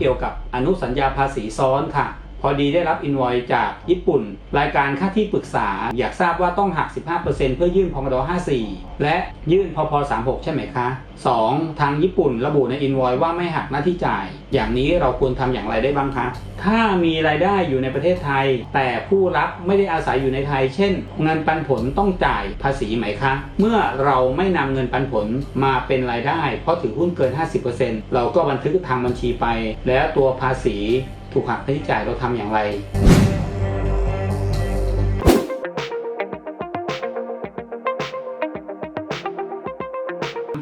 เกี่ยวกับอนุสัญญาภาษีซ้อนค่ะ พอดีได้รับอินวอยจากญี่ปุ่น รายการค่าที่ปรึกษา อยากทราบว่าต้องหัก 15%เพื่อยื่นพมด54 และยื่นพพ36 ใช่ไหมคะ 2. ทางญี่ปุ่นระบุในอินวอยว่าไม่หักหน้าที่จ่าย อย่างนี้เราควรทำอย่างไรได้บ้างคะ ถ้ามีรายได้อยู่ในประเทศไทย แต่ผู้รับไม่ได้อาศัยอยู่ในไทย เช่น เงินปันผลต้องจ่ายภาษีไหมคะ เมื่อเราไม่นำเงินปันผลมาเป็นรายได้ เพราะถือหุ้นเกิน 50%เราก็บันทึกทางบัญชีไป แล้วตัวภาษี ถูกหักหน้าที่จ่ายเราทำอย่างไร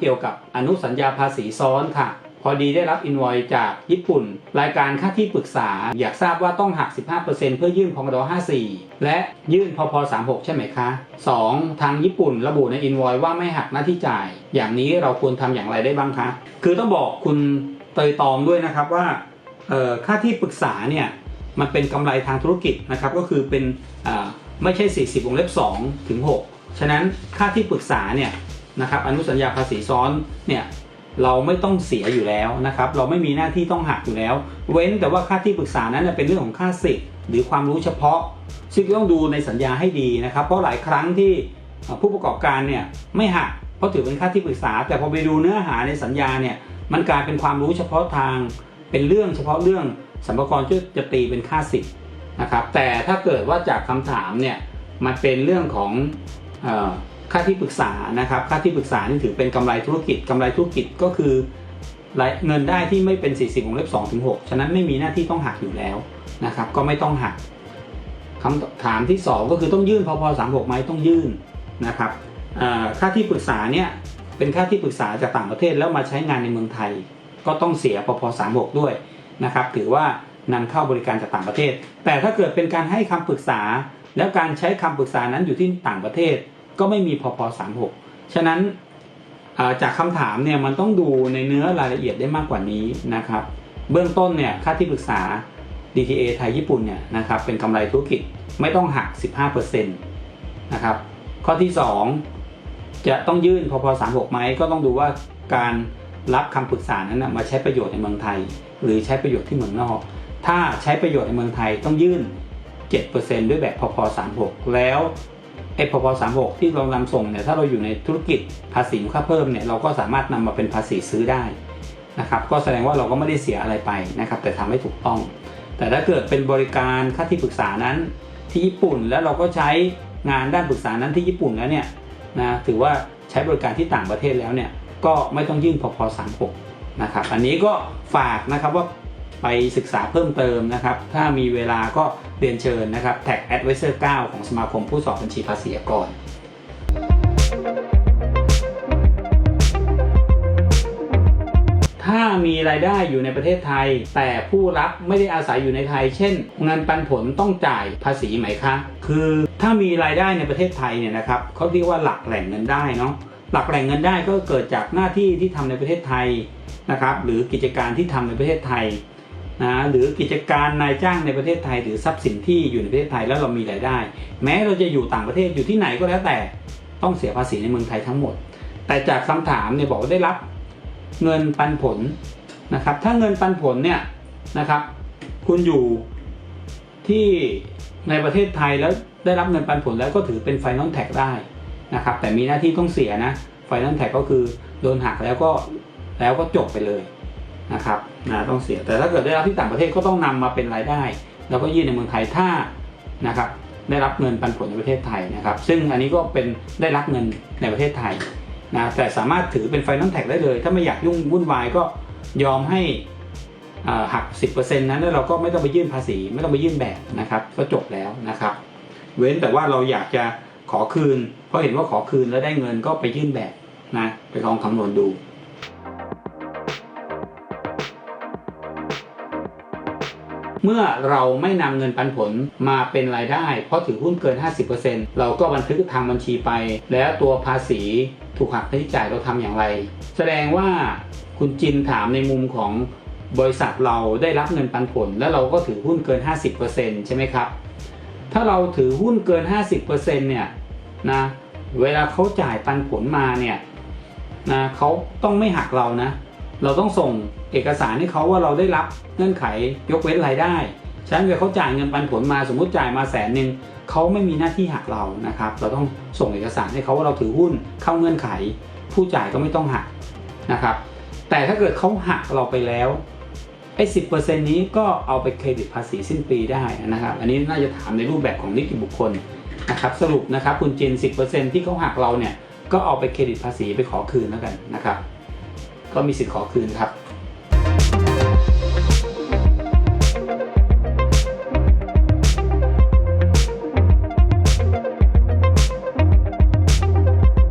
เกี่ยวกับอนุสัญญาภาษีซ้อนค่ะ พอดีได้รับอินวอยจากญี่ปุ่น รายการค่าที่ปรึกษา อยากทราบว่าต้องหัก 15%เพื่อยื่นพมด54 และยื่นพพ36 ใช่ไหมคะ 2. ทางญี่ปุ่นระบุในอินวอยว่าไม่หักหน้าที่จ่าย อย่างนี้เราควรทำอย่างไรได้บ้างคะ คือต้องบอกคุณเตยตองด้วยนะครับว่า ค่าที่ปรึกษาเนี่ยมันเป็นกำไรทางธุรกิจนะครับก็คือเป็นไม่ใช่ 40วงเล็บ2ถึง6ฉะนั้นค่าที่ปรึกษาเนี่ยนะครับอนุสัญญาภาษีซ้อนเนี่ยเราไม่ต้องเสียอยู่แล้วนะครับเราไม่มีหน้าที่ต้องหักอยู่แล้ว เว้นแต่ว่าค่าที่ปรึกษานั้นเป็นเรื่องของค่าสิทธิ์หรือความรู้เฉพาะ ซึ่งต้องดูในสัญญาให้ดีนะครับ เพราะหลายครั้งที่ผู้ประกอบการเนี่ยไม่หักเพราะถือเป็นค่าที่ปรึกษา แต่พอไปดูเนื้อหาในสัญญาเนี่ยมันกลายเป็นความรู้เฉพาะทาง เป็นเรื่องเฉพาะเรื่องสัมภาระจะจะตีเป็นค่าสิทธิ์นะครับ แต่ถ้าเกิดว่าจากคำถามเนี่ยมันเป็นเรื่องของค่าที่ปรึกษานะครับ ค่าที่ปรึกษานี่ถือเป็นกำไรธุรกิจกำไรธุรกิจก็คือเงินได้ที่ไม่เป็น 40วงเล็บ2ถึง6ฉะนั้นไม่มีหน้าที่ต้องหักอยู่แล้วนะครับ ก็ไม่ต้องหักคำถามที่ 2 ก็คือต้องยื่นพพ36ไหมต้องยื่นนะครับค่าที่ปรึกษาเนี่ยเป็นค่าที่ปรึกษาจากต่างประเทศแล้วมาใช้งานในเมืองไทย ก็ต้องเสียปพ36ด้วยนะครับถือว่านำเข้าบริการจากต่างประเทศ แต่ถ้าเกิดเป็นการให้คำปรึกษา แล้วการใช้คำปรึกษานั้นอยู่ที่ต่างประเทศ ก็ไม่มีพพ36ฉะนั้นจากคำถามเนี่ยมันต้องดูในเนื้อรายละเอียดได้มากกว่านี้นะครับ เบื้องต้นเนี่ยค่าที่ปรึกษา DTA ไทยญี่ปุ่นเนี่ยนะครับเป็นกำไรธุรกิจไม่ต้องหัก 15%นะครับข้อที่ 2 จะต้องยื่นพพ36ไหมก็ต้องดูว่าการ รับคำปรึกษานั้นนะมาใช้ประโยชน์ในเมืองไทย หรือใช้ประโยชน์ที่เมืองนอก ถ้าใช้ประโยชน์ในเมืองไทยต้องยื่น 7%ด้วยแบบพพ36 แล้วไอ้พพ36 ที่เรานำส่งเนี่ยถ้าเราอยู่ในธุรกิจภาษีมูลค่าเพิ่มเนี่ยเราก็สามารถนำมาเป็นภาษีซื้อได้นะครับก็แสดงว่าเราก็ไม่ได้เสียอะไรไปนะครับแต่ทำให้ถูกต้อง แต่ถ้าเกิดเป็นบริการค่าที่ปรึกษานั้นที่ญี่ปุ่นแล้วเราก็ใช้งานด้านปรึกษานั้นที่ญี่ปุ่นแล้วเนี่ยนะถือว่าใช้บริการที่ต่างประเทศแล้วเนี่ย ก็ไม่ต้องยื่นพพ36นะครับอันนี้ก็ฝากนะครับว่าไปศึกษาเพิ่มเติมนะครับ ถ้ามีเวลาก็เรียนเชิญนะครับ Tag Advisor 9 ของสมาคมผู้สอบบัญชีภาษีอากรถ้ามีรายได้อยู่ในประเทศไทย แต่ผู้รับไม่ได้อาศัยอยู่ในไทย เช่น เงินปันผลต้องจ่ายภาษีไหมคะ คือถ้ามีรายได้ในประเทศไทยเนี่ยนะครับเขาเรียกว่าหลักแหล่งเงินได้เนาะ หลักแหล่งเงินได้ก็เกิดจากหน้าที่ที่ทำในประเทศไทยนะครับ หรือกิจการที่ทำในประเทศไทยนะหรือกิจการนายจ้างในประเทศไทย หรือทรัพย์สินที่อยู่ในประเทศไทยแล้วเรามีรายได้ แม้เราจะอยู่ต่างประเทศอยู่ที่ไหนก็แล้วแต่ต้องเสียภาษีในเมืองไทยทั้งหมด แต่จากคำถามเนี่ยบอกว่าได้รับเงินปันผลนะครับ ถ้าเงินปันผลเนี่ยนะครับ คุณอยู่ที่ในประเทศไทยแล้วได้รับเงินปันผลแล้วก็ถือเป็นไฟนอลแท็กได้ นะครับแต่มีหน้าที่ต้องเสียนะไฟนอลแท็กก็คือโดนหักแล้วก็แล้วก็จบไปเลยนะครับนะต้องเสียแต่ถ้าเกิดได้รับที่ต่างประเทศก็ต้องนำมาเป็นรายได้ แล้วก็ยื่นในเมืองไทยถ้านะครับได้รับเงินปันผลในประเทศไทยนะครับ ซึ่งอันนี้ก็เป็นได้รับเงินในประเทศไทยนะแต่สามารถถือเป็นไฟนอลแท็กได้เลย ถ้าไม่อยากยุ่งวุ่นวายก็ยอมให้อ่าหัก 10%นั้นแล้วเราก็ไม่ต้องไปยื่นภาษี ไม่ต้องไปยื่นแบบนะครับ ก็จบแล้วนะครับ เว้นแต่ว่าเราอยากจะ ขอคืนเพราะเห็นว่าขอคืนแล้วได้เงินก็ไปยื่นแบบนะไปลองคำนวณดูเมื่อเราไม่นำเงินปันผลมาเป็นรายได้ เพราะถือหุ้นเกิน 50%เราก็บันทึกทางบัญชีไป แล้วตัวภาษีถูกหักค่าใช้จ่ายเราทำอย่างไร แสดงว่าคุณจินถามในมุมของบริษัทเราได้รับเงินปันผล แล้วเราก็ถือหุ้นเกิน 50%ใช่ไหมครับ ถ้าเราถือหุ้นเกิน 50%เนี่ยนะเวลาเขาจ่ายปันผลมาเนี่ยนะเขาต้องไม่หักเรานะ เราต้องส่งเอกสารให้เขาว่าเราได้รับเงื่อนไขยกเว้นรายได้ฉะนั้นเวลาเขาจ่ายเงินปันผลมาสมมุติจ่ายมาแสนหนึ่งเขาไม่มีหน้าที่หักเรานะครับ เราต้องส่งเอกสารให้เขาว่าเราถือหุ้นเข้าเงื่อนไข ผู้จ่ายก็ไม่ต้องหักนะครับ แต่ถ้าเกิดเขาหักเราไปแล้ว ไอ้สินี้ก็เอาไปเครดิตภาษีสิ้นปีได้นะครับ อันนี้น่าจะถามในรูปแบบของนิติบุคคลนะครับ สรุปนะครับคุณจิน 10%ที่เขาหักเราเนี่ย ก็เอาไปเครดิตภาษีไปขอคืนแล้วกันนะครับ ก็มีสิทธิ์ขอคืนครับ